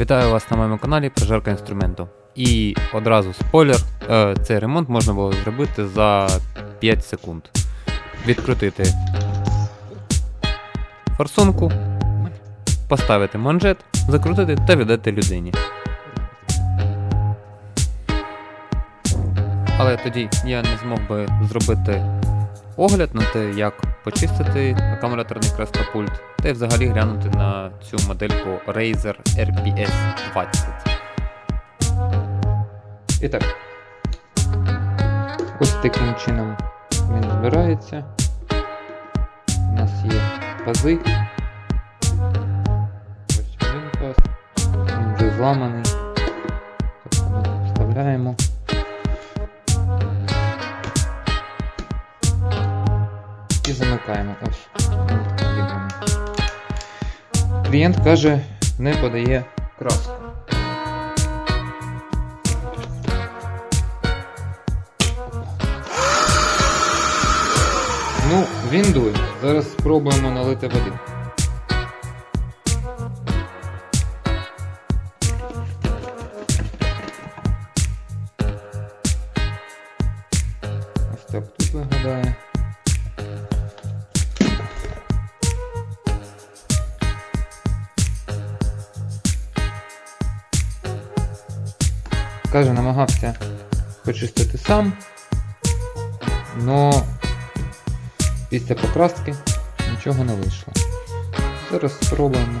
Вітаю вас на моєму каналі Прожарка інструменту. І одразу спойлер, е, цей ремонт можна було зробити за 5 секунд. Відкрутити форсунку, поставити манжет, закрутити та віддати людині. Але тоді я не змог би зробити огляд на те, як почистити акумуляторний краскопульт, та й взагалі глянути на цю модельку Razer RPS 20. І так. Ось таким чином він збирається. У нас є пази. Ось один паз. Він вже зламаний. Тобто ми вставляємо. І. Ось. Клієнт каже, не подає краску. Ну, він дує. Зараз спробуємо налити води. Ось так тут виглядає. Каже, намагався почистити сам, но після покраски нічого не вийшло. Зараз спробуємо.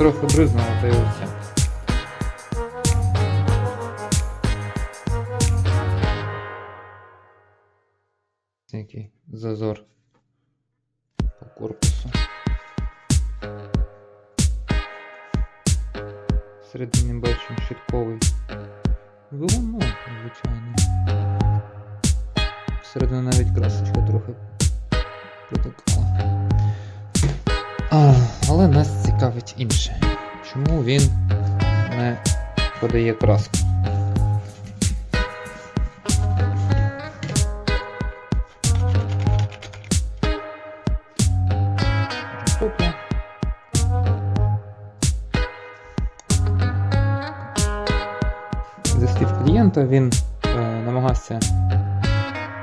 Трохи бризнуло, та й все. Який зазор по корпусу. Всередині бачимо щитковий двигун, ну, звичайний. Всередині навіть красочка трохи протекала. А, але нас цікавить інше. Чому він не подає краску? Зі слів клієнта він е, намагався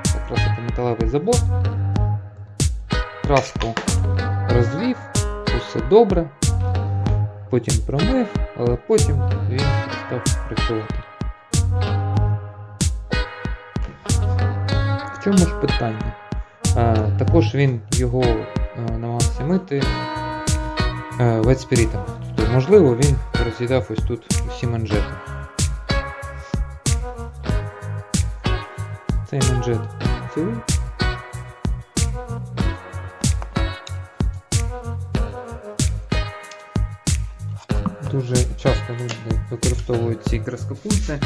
покрасити металевий забор. Краску розвів, усе добре. Потім промив, але потім він став працювати. В чому ж питання? А, також він його а, намагався мити а, ветспірітом. Тобто, можливо, він роз'їдав ось тут усі манжети. Цей манжет цілий. Дуже часто люди використовують ці краскопульти,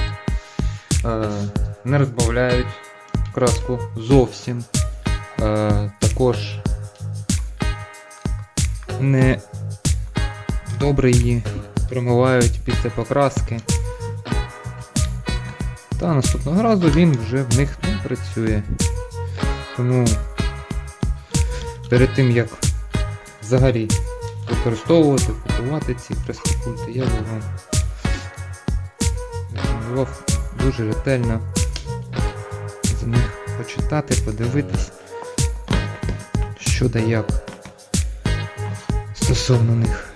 е, не розбавляють краску зовсім. Е, Також не добре її промивають після покраски. Та наступного разу він вже в них не працює. Тому перед тим як взагалі використовувати, купувати ці краскопульти, я вам рекомендував дуже ретельно за них почитати, подивитись, що да як стосовно них.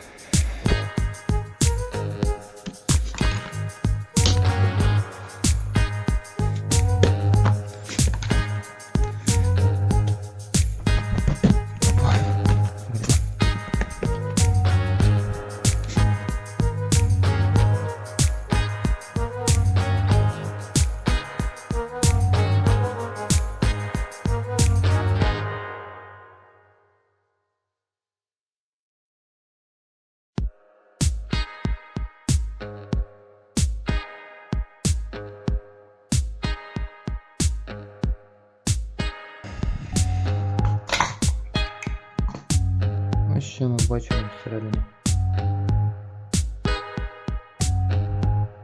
Бачимо всередині?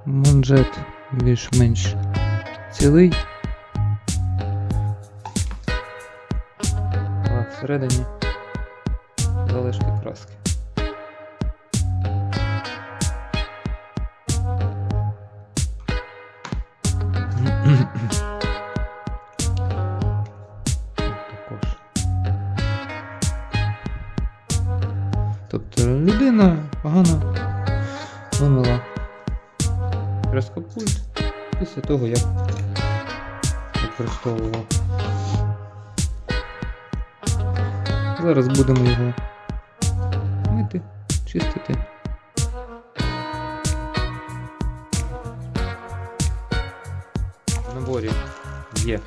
Манжет більш-менш цілий. А всередині залишки краски. Тобто людина погано вимила краскопульт після того, як використовував. Зараз будемо його мити, чистити. В наборі є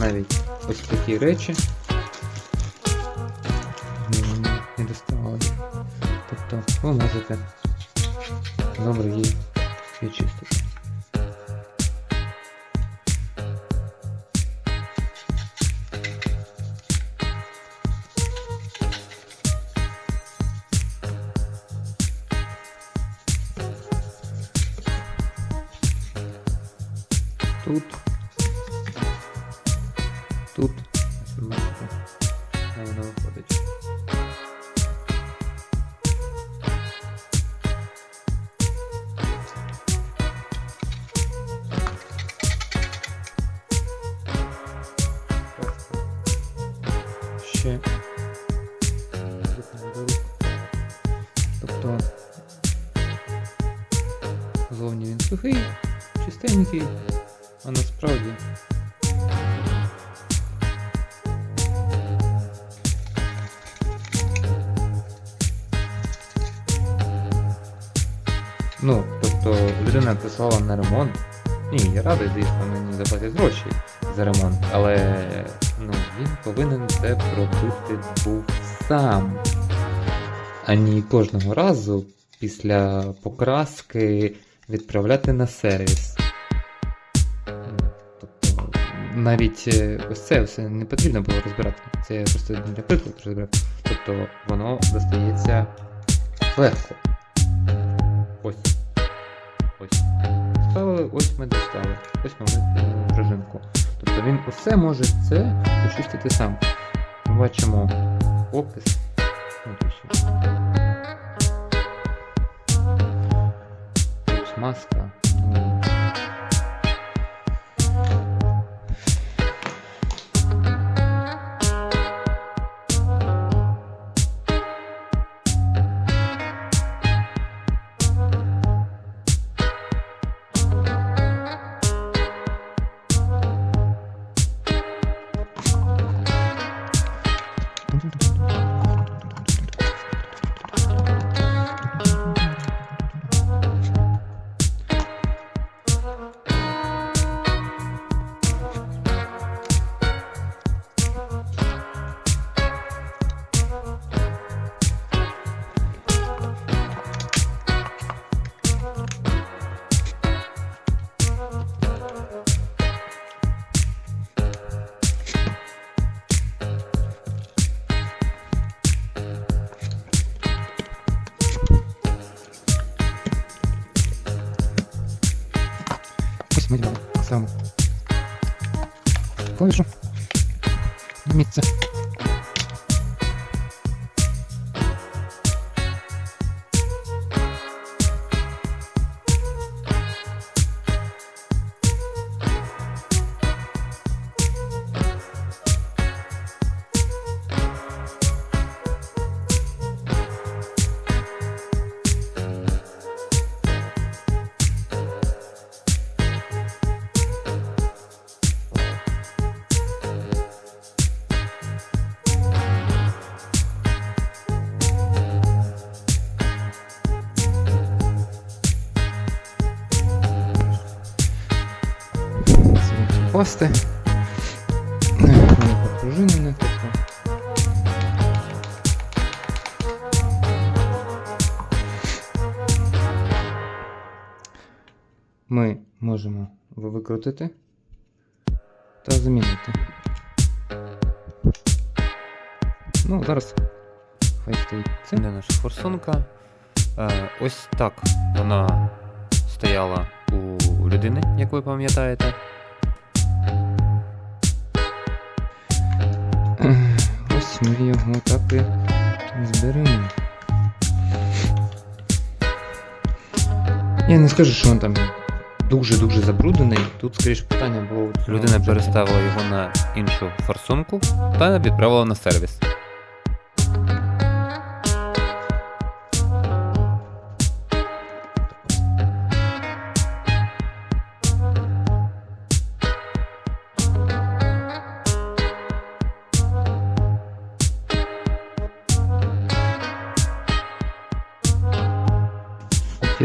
навіть ось такі речі. Тобто ви можете добре її відчистити. Тут. Тут. Ще. Тобто зовні він сухий, чистенький, а насправді Ну, тобто людина прислала на ремонт. Ні, я радий, звісно, мені заплатять гроші за ремонт, але ну, він повинен це пробити був сам. А не кожного разу після покраски відправляти на сервіс. Тобто, навіть е, ось це все не потрібно було розбирати. Це я просто для прикладу розбирав. Тобто воно достається легко. Ось ми достали. Ось ми пружинку. Тобто він усе може це почистити сам. Ми бачимо опис. Ну. Маска. Ми саме. Клавішу. Пасти. Вони попружинені, тобто. Ми можемо викрутити та замінити. Ну, зараз Хай стоїть. Це де наша форсунка. Е, ось так вона стояла у людини, як ви пам'ятаєте. Ось ми його так і зберемо. Я не скажу, що він там дуже-дуже забруднений. Тут, скоріш, питання було. Людина переставила його на іншу форсунку та відправила на сервіс.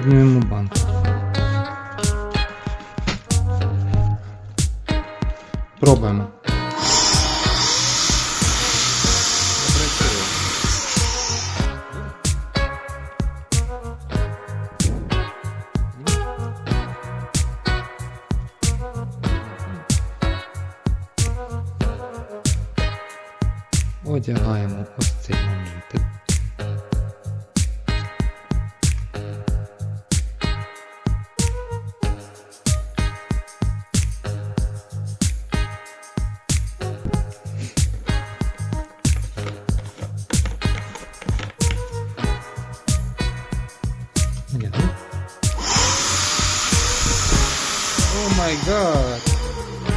Піднімемо банку. Пробуємо. Одягаємо ось цей моментик.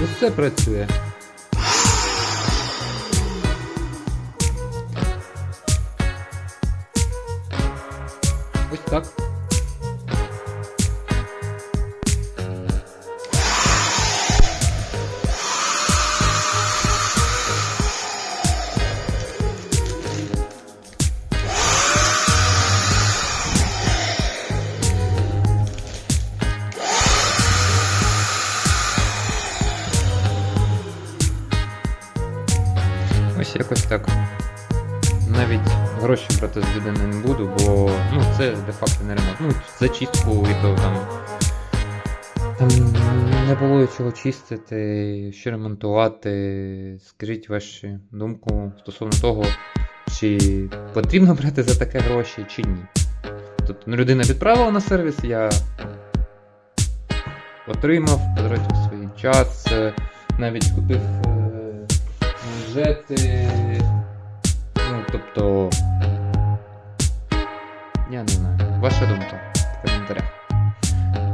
Усе працює. Ось так. Якось так. Навіть гроші брати з людини не буду, бо ну, це де-факто не ремонт. Ну, зачистку і то там. Там не було чого чистити, що ремонтувати. Скажіть вашу думку стосовно того, чи потрібно брати за таке гроші, чи ні. Тобто ну, людина відправила на сервіс, я отримав, потратив свій час, е, навіть купив е. Ну, тобто. Я не знаю. Ваша думка в коментарях.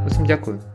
Усім дякую.